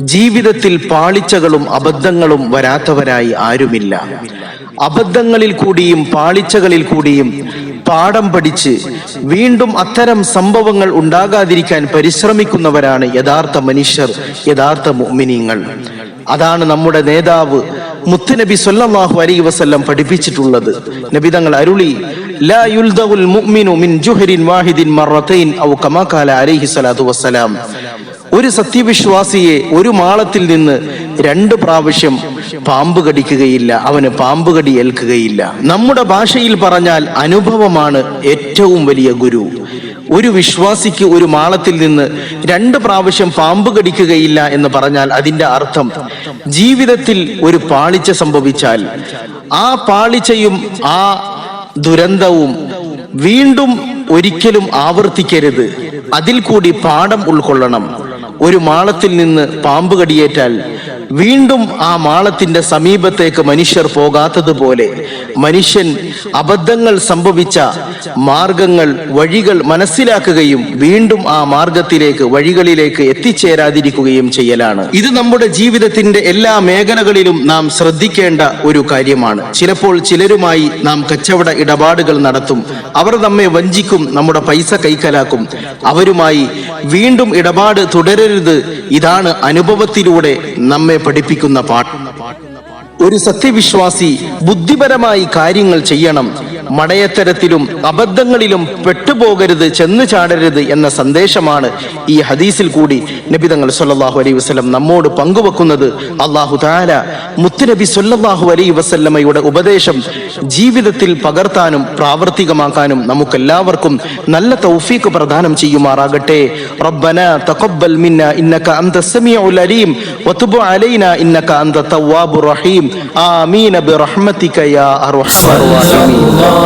ജീവിതത്തിൽ പാളിച്ചകളും അബദ്ധങ്ങളും വരാത്തവരായി ആരുമില്ല. അബദ്ധങ്ങളിൽ കൂടിയും പാളിച്ചകളിൽ കൂടിയും പാഠം പഠിച്ച് വീണ്ടും അത്തരം സംഭവങ്ങൾ ഉണ്ടാകാതിരിക്കാൻ പരിശ്രമിക്കുന്നവരാണ് യഥാർത്ഥ മനുഷ്യർ യഥാർത്ഥ മുഅ്മിനീങ്ങൾ. അതാണ് നമ്മുടെ നേതാവ് മുത്തുനബി സൊല്ലാഹു അലൈഹി വസല്ലം പഠിപ്പിച്ചിട്ടുള്ളത്. നബി തങ്ങൾ അരുളി ലാ മിൻ ജുഹരിൻ വാഹിദിൻ ഔ അലൈഹി ഒരു സത്യവിശ്വാസിയെ ഒരു മാളത്തിൽ നിന്ന് രണ്ട് പ്രാവശ്യം പാമ്പ് കടിക്കുകയില്ല അവന് പാമ്പ് കടി ഏൽക്കുകയില്ല. നമ്മുടെ ഭാഷയിൽ പറഞ്ഞാൽ അനുഭവമാണ് ഏറ്റവും വലിയ ഗുരു. ഒരു വിശ്വാസിക്ക് ഒരു മാളത്തിൽ നിന്ന് രണ്ട് പ്രാവശ്യം പാമ്പ് കടിക്കുകയില്ല എന്ന് പറഞ്ഞാൽ അതിന്റെ അർത്ഥം ജീവിതത്തിൽ ഒരു പാളിച്ച സംഭവിച്ചാൽ ആ പാളിച്ചയും ആ ദുരന്തവും വീണ്ടും ഒരിക്കലും ആവർത്തിക്കരുത്. അതിൽ കൂടി പാഠം ഉൾക്കൊള്ളണം. ഒരു മാളത്തിൽ നിന്ന് പാമ്പ് കടിയേറ്റാൽ വീണ്ടും ആ മാളത്തിന്റെ സമീപത്തേക്ക് മനുഷ്യർ പോകാത്തതുപോലെ മനുഷ്യൻ അബദ്ധങ്ങൾ സംഭവിച്ച മാർഗങ്ങൾ വഴികൾ മനസ്സിലാക്കുകയും വീണ്ടും ആ മാർഗത്തിലേക്ക് വഴികളിലേക്ക് എത്തിച്ചേരാതിരിക്കുകയും ചെയ്യലാണ്. ഇത് നമ്മുടെ ജീവിതത്തിന്റെ എല്ലാ മേഖലകളിലും നാം ശ്രദ്ധിക്കേണ്ട ഒരു കാര്യമാണ്. ചിലപ്പോൾ ചിലരുമായി നാം കച്ചവട ഇടപാടുകൾ നടത്തും അവർ നമ്മെ വഞ്ചിക്കും നമ്മുടെ പൈസ കൈക്കലാക്കും. അവരുമായി വീണ്ടും ഇടപാട് തുടരരുത്. ഇതാണ് അനുഭവത്തിലൂടെ നമ്മെ പഠിപ്പിക്കുന്ന പാട്ട്. ഒരു സത്യവിശ്വാസി ബുദ്ധിപരമായി കാര്യങ്ങൾ ചെയ്യണം. മടയത്തരത്തിലും അബദ്ധങ്ങളിലും പെട്ടുപോകരുത് ചെന്നു ചാടരുത് എന്ന സന്ദേശമാണ് ഈ ഹദീസിൽ കൂടി നബി തങ്ങൾ സല്ലാഹു അലൈഹി വസ്ലം നമ്മോട് പങ്കുവെക്കുന്നത്. അള്ളാഹു താര മുത്തുനബി സൊല്ലാഹു അലൈഹി വസ്ല്ലമ്മയുടെ ഉപദേശം ജീവിതത്തിൽ പകർത്താനും പ്രാവർത്തികമാക്കാനും നമുക്കെല്ലാവർക്കും നല്ല തൗഫീക്ക് പ്രദാനം ചെയ്യുമാറാകട്ടെ. റബ്ബന തഖബ്ബൽ മിന്ന ഇന്നക അൻത സമീഉൽ അലീം വതുബ് അലൈനാ ഇന്നക അൻത തവ്വാബുർ റഹീം. ആമീൻ ബിറഹ്മതിക യാ അർഹമർ റഹീം